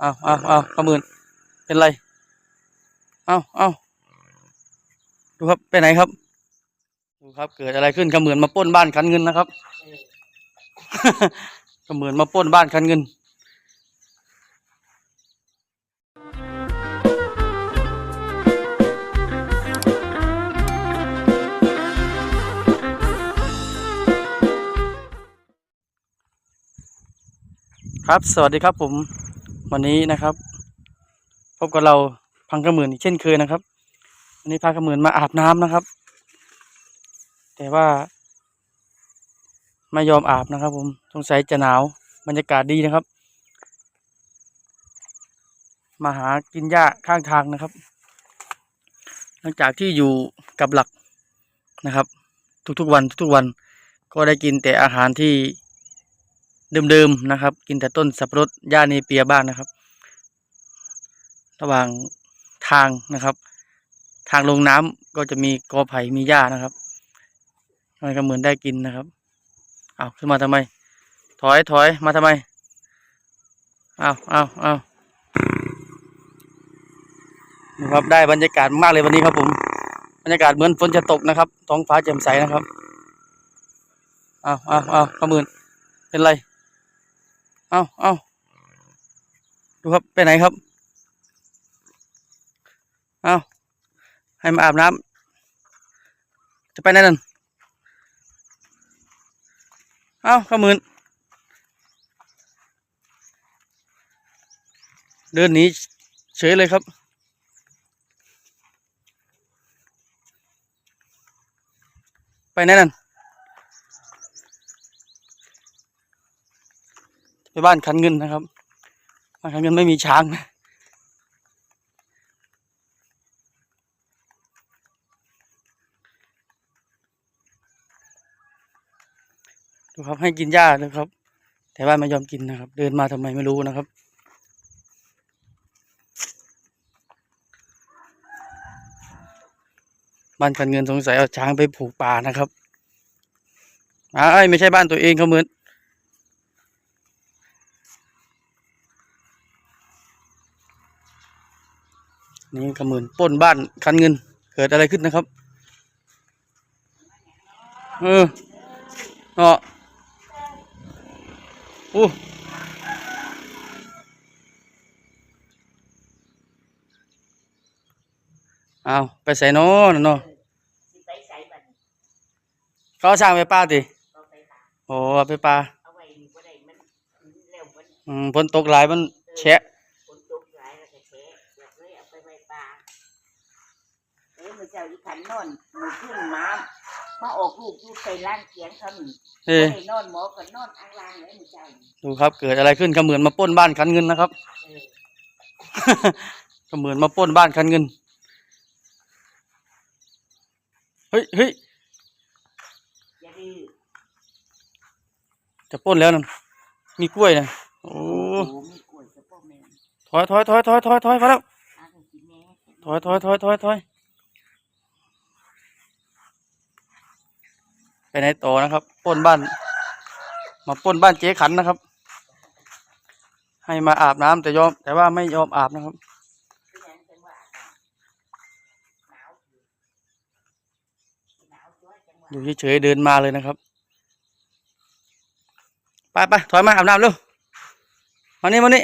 เอาเอาเอาประเมินเป็นไร เอาเอาดูครับไปไหนครับ ดูครับเกิดอะไรขึ้นขมือนมาป้นบ้านคันเงินนะครับขมือนมาป้นบ้านคันเงินครับ สวัสดีครับผม วันนี้นะครับ พบกับเราพังกระหมื่นอีกเช่นเคยนะครับ วันนี้พากระหมื่นมาอาบน้ำนะครับ แต่ว่า ไม่ยอมอาบนะครับ ผมสงสัยจะหนาวบรรยากาศดีนะครับ มาหากินหญ้าข้างทางนะครับ หลังจากที่อยู่กับหลักนะครับ ทุกๆวันทุกๆวัน ก็ได้กินแต่อาหารที่ เดิมๆนะครับ กินแต่ต้นสับปะรดหญ้าเนเปียบ้างนะครับ ระหว่างทางนะครับ ทางลงน้ำก็จะมีกอไผ่มีหญ้านะครับมันก็เหมือนได้กินนะครับเอาขึ้นมาทำไม ถอยถอยมาทำไมเอาเอาเอานะครับได้บรรยากาศมากเลยวันนี้ครับผมบรรยากาศเหมือนฝนจะตกนะครับท้องฟ้าแจ่มใสนะครับเอาเอาเอาขมืนเป็นไร เอาเอาดูครับไปไหนครับ เอาให้มาอาบน้ำจะไปไหนนั่นเอาข้ามืนเดินหนีเฉยเลยครับไปไหนนั่น ไปบ้านคันเงินนะครับบ้านคันเงินไม่มีช้างนะดูครับให้กินหญ้าเลยครับ แต่ว่าไม่ยอมกินนะครับ เดินมาทำไมไม่รู้นะครับบ้านคันเงินสงสัยเอาช้างไปผูกป่านะครับอ้ายไม่ใช่บ้านตัวเองเขาเหมือน นี่ขมืนปล้นบ้านคันเงิน เกิดอะไรขึ้นนะครับ เออเนาะอู้เอาไปใส่นอนเนาะสิไปใส่บัดนี้เขาสร้างไปป้าติก็ไปป่าโอ้เอาไปป้าเอาไว้นี่บ่ได้มันเร็วมันอืมฝนตกหลายมันแฉะ ฝนตกหลายแล้วก็แฉะอยากเลยเอาไปไว้ป่า เอ้ยมื้อเช้าอีขันนอนมื้อขึ้นมามาออกลูกอยู่ใส่ล่างเขียงเขานี่เอ้ยบ่ได้นอนหมอก็นอนอ่างล่างเลยมื้อเช้านี่ดูครับ เกิดอะไรขึ้นขมือนมาปล้นบ้านคันเงินนะครับเออขมือนมาปล้นบ้านคันเงิน เฮ้ยเฮ้ยอย่าดื้อจะปล้นแล้วนั่นมีกล้วยนะโอ้โอ้โหมีกล้วยกับพ่อแม่ถอยถอยถอยถอยถอยถอยมาแล้วหากันกินแน่ถอยถอยถอยถอยถอย ไปไหนต่อนะครับป้นบ้าน มาป้นบ้านเจ๊ขันนะครับ ให้มาอาบน้ำแต่ยอม แต่ว่าไม่ยอมอาบนะครับอหยังจังว่าหนาวอยู่หนาวจ้อยจังว่าอยู่เฉยๆเดินมาเลยนะครับไปไปถอยมาอาบน้ำเร็วมานี่มานี่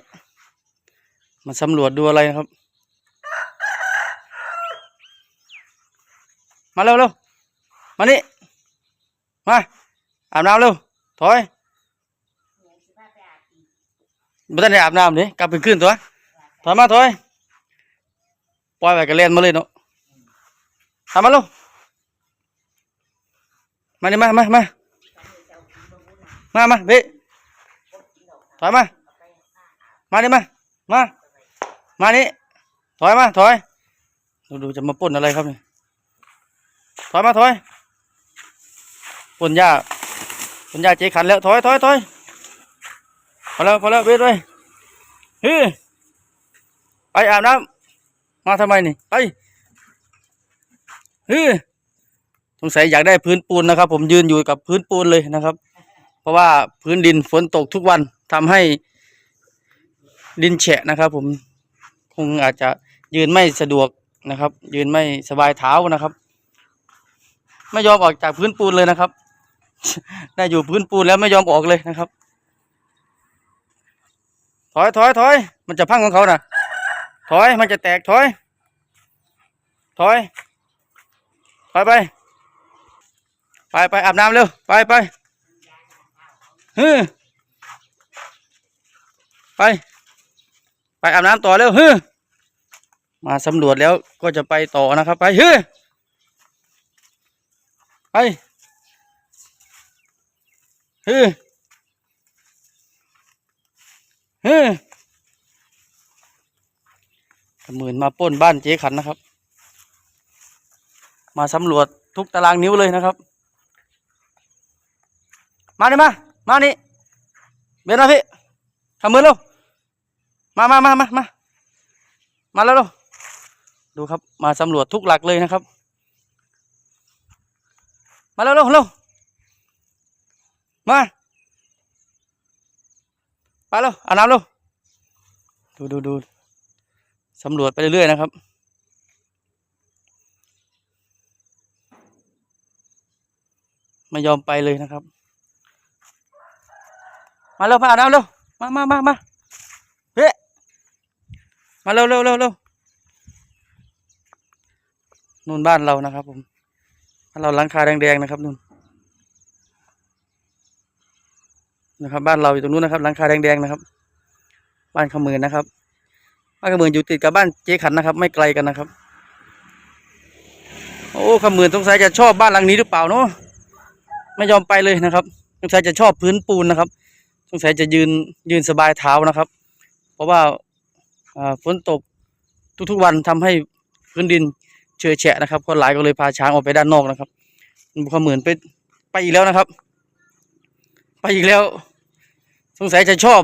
มาสำรวจดูอะไรนะครับ มาเร็วเร็วมานี่ มาอาบน้ำเร็วถอยไม่ต้องได้อาบน้ำดิกลับไปขึ้นตัวถอยมาถอยปล่อยไปกระเล่นมาเลยเนาะทำมาเร็วมานี่มามามามามามาเบ๊บ่กินดอกถอยมาเอาไปหาอาบมาดิมามามานี่ถอยมาถอยดูดูจะมาปล้นอะไรครับเนี่ยถอยมาถอย ปล้นหญ้าปล้นหญ้าเจ๊ขันแล้วถอยถอยถอยพอแล้วพอแล้วเบ็ดไว้เฮ้ยไปอาบน้ำมาทำไมนี่ไปเฮ้ยสงสัยอยากได้พื้นปูนนะครับ ผมยืนอยู่กับพื้นปูนเลยนะครับ เพราะว่าพื้นดินฝนตกทุกวันทำให้ดินแฉะนะครับ ผมคงอาจจะยืนไม่สะดวกนะครับ ยืนไม่สบายเท้านะครับ ไม่ยอมออกจากพื้นปูนเลยนะครับ ได้อยู่พื้นปูนแล้วไม่ยอมออกเลยนะครับ ถอยถอยถอยมันจะพังของเขานะถอยมันจะแตกถอย ถอย ถอยไป ไปไปอาบน้ำเร็ว ไปไปฮึไป ไปอาบน้ำต่อเร็วฮึมาสำรวจแล้วก็จะไปต่อนะครับ ไปฮึไป ฮึฮึขมื่นมาป้นบ้านเจ๊ขันนะครับ มาสำรวจทุกตารางนิ้วเลยนะครับ มาดิมา มานี่เบนมาพี่ทำมือเร็วมามามามามามาแล้วเร็วดูครับ มาสำรวจทุกหลักเลยนะครับ มาเร็วเร็วเร็ว มาไปเร็วอาบน้ำเร็วดูดูดูสำรวจไปเรื่อยๆนะครับ ไม่ยอมไปเลยนะครับ มาเร็วมาอาบน้ำเร็วมามามามาเฮ้มาเร็วเร็วเร็วเร็วนู่นบ้านเรานะครับ ผมบ้านเราหลังคาแดงๆนะครับนู่น นะครับ บ้านเราอยู่ตรงนู้นนะครับหลังคาแดงๆนะครับ บ้านขมือนนะครับ บ้านขมือนอยู่ติดกับบ้านเจ๊ขันนะครับ ไม่ไกลกันนะครับ โอ้ขมือนสงสัยจะชอบบ้านหลังนี้หรือเปล่าเนาะไม่ยอมไปเลยนะครับสงสัยจะชอบพื้นปูนนะครับ สงสัยจะยืนยืนสบายเท้านะครับ เพราะว่าฝนตกทุกๆวันทำให้พื้นดินเชอะแฉะนะครับคนหลายก็เลยพาช้างออกไปด้านนอกนะครับบุคเหมือนไปไปอีกแล้วนะครับ ไปอีกแล้ว สงสัยจะชอบ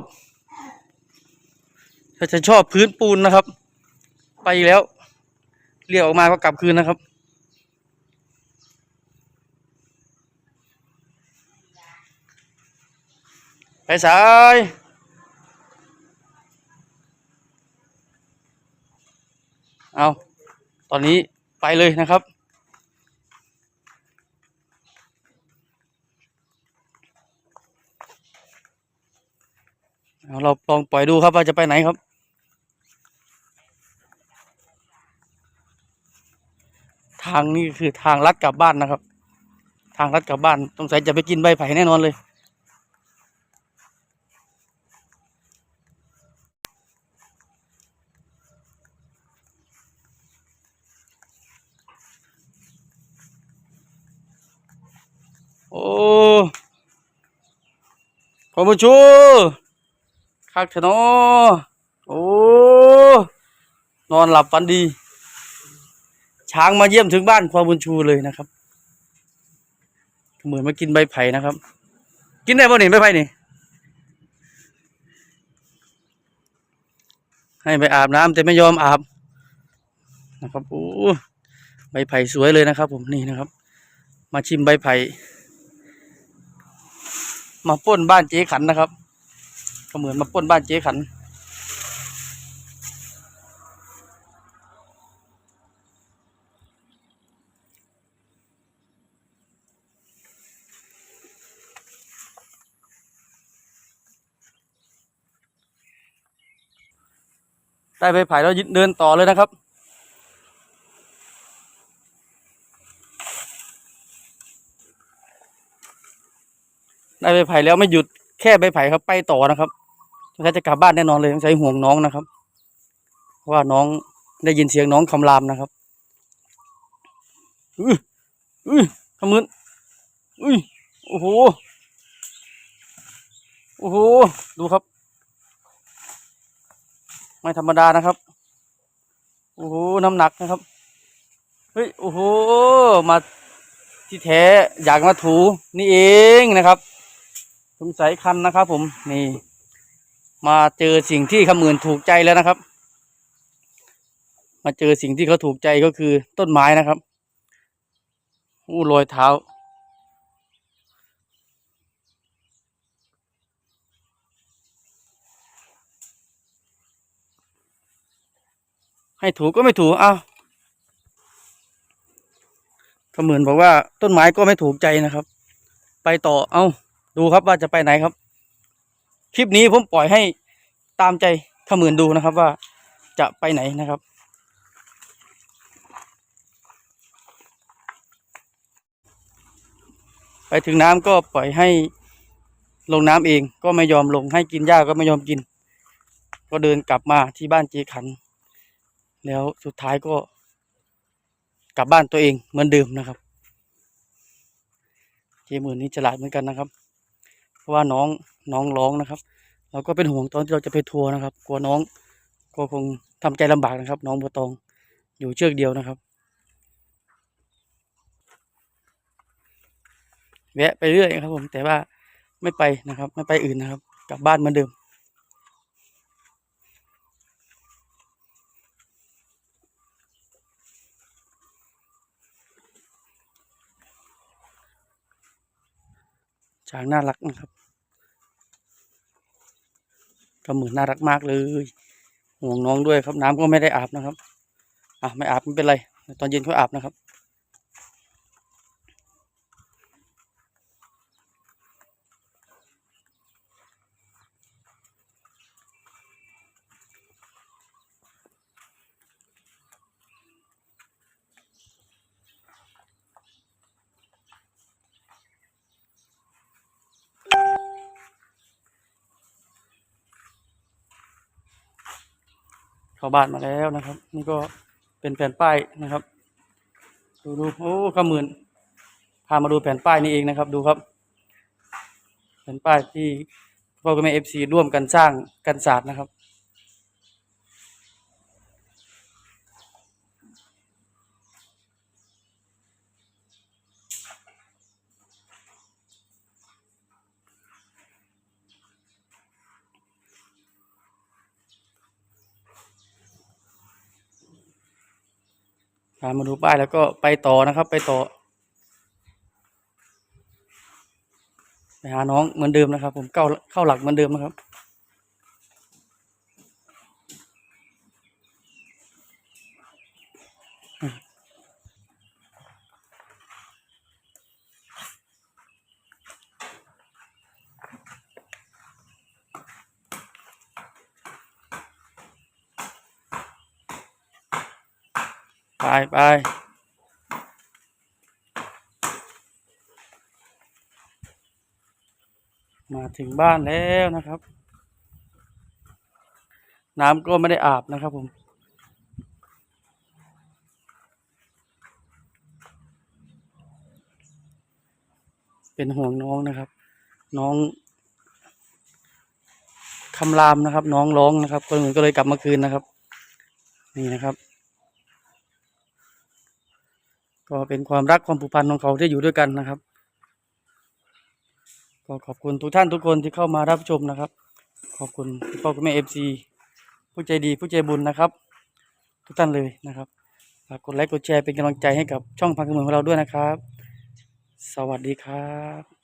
จะชอบพื้นปูนนะครับ ไปอีกแล้ว เรียกออกมาก็กลับคืนนะครับ ไปสายเอาตอนนี้ไปเลยนะครับ เราลองปล่อยดูครับว่าจะไปไหนครับ ทางนี้คือทางลัดกลับบ้านนะครับ ทางลัดกลับบ้านสงสัยจะไปกินใบไผ่แน่นอนเลยโอ้ขอบุชู คักเถอะเนาะโอ้นอนหลับฝันดี ช้างมาเยี่ยมถึงบ้านความบุญชูเลยนะครับ เหมือนมากินใบไผ่นะครับ กินได้ป่ะนี่ใบไผ่นี่ ให้ไปอาบน้ำแต่ไม่ยอมอาบนะครับโอ้ใบไผ่สวยเลยนะครับ ผมนี่นะครับ มาชิมใบไผ่มาป้นบ้านเจ๊ขันนะครับ ก็เหมือนมาปล้นบ้านเจ๊ขัน ได้ใบไผ่แล้วเดินต่อเลยนะครับได้ใบไผ่แล้วไม่หยุดแค่ใบไผ่ครับไปต่อนะครับ สงสัยจะกลับบ้านแน่นอนเลยสงสัยห่วงน้องนะครับ เพราะว่าน้องได้ยินเสียงน้องคำรามนะครับอุ้ยอุ้ยขมืนอุ้ยโอ้โหโอ้โหดูครับ ไม่ธรรมดานะครับโอ้โหน้ำหนักนะครับเฮ้ยโอ้โหมาที่แท้อยากมาถูนี่เองนะครับสงสัยคันนะครับผมนี่ มาเจอสิ่งที่ขมื่นถูกใจแล้วนะครับ มาเจอสิ่งที่เขาถูกใจก็คือต้นไม้นะครับอู้รอยเท้า ให้ถูก็ไม่ถูเอ้าเขมือนบอกว่าต้นไม้ก็ไม่ถูกใจนะครับ ไปต่อเอ้าดูครับว่าจะไปไหนครับ คลิปนี้ผมปล่อยให้ตามใจขมือนดูนะครับว่าจะไปไหนนะครับ ไปถึงน้ำก็ปล่อยให้ลงน้ำเองก็ไม่ยอมลงให้กินหญ้าก็ไม่ยอมกิน ก็เดินกลับมาที่บ้านเจขัน แล้วสุดท้ายก็กลับบ้านตัวเองเหมือนเดิมนะครับเจมื่นนี้ฉลาดเหมือนกันนะครับ เพราะว่าน้องน้องร้องนะครับ เราก็เป็นห่วงตอนที่เราจะไปทัวร์นะครับ กลัวน้องก็คงทำใจลำบากนะครับ น้องบัวตองอยู่เชือกเดียวนะครับ แวะไปเรื่อยครับ ผมแต่ว่าไม่ไปนะครับ ไม่ไปอื่นนะครับ กลับบ้านเหมือนเดิมช้างน่ารักนะครับ ก็เหมือนน่ารักมากเลยห่วงน้องด้วยครับน้ำก็ไม่ได้อาบนะครับอะไม่อาบไม่เป็นไร ตอนเย็นค่อยอาบนะครับ เข้าบ้านมาแล้วนะครับ นี่ก็เป็นแผ่นป้ายนะครับ ดูดูโอ้ข้ามื่นพามาดูแผ่นป้ายนี่เองนะครับ ดูครับ แผ่นป้ายที่พ่อกับแม่เอฟซีร่วมกันสร้างกันศาสตร์นะครับ พามาดูป้ายแล้วก็ไปต่อนะครับ ไปต่อ ไปหาน้องเหมือนเดิมนะครับ ผมเข้าเข้าหลักเหมือนเดิมนะครับ ไปไปมาถึงบ้านแล้วนะครับ น้ำก็ไม่ได้อาบนะครับผมเป็นห่วงน้องนะครับ น้องคำรามนะครับ น้องร้องนะครับคนอื่นก็เลยกลับมาคืนนะครับ นี่นะครับ ก็เป็นความรักความผูกพันของเขาที่อยู่ด้วยกันนะครับ ก็ขอบคุณทุกท่านทุกคนที่เข้ามารับชมนะครับ ขอบคุณพ่อคุณแม่เอฟซีผู้ใจดีผู้ใจบุญนะครับ ทุกท่านเลยนะครับฝากกดไลค์กดแชร์เป็นกำลังใจให้กับช่องพังกระเมืองของเราด้วยนะครับ สวัสดีครับ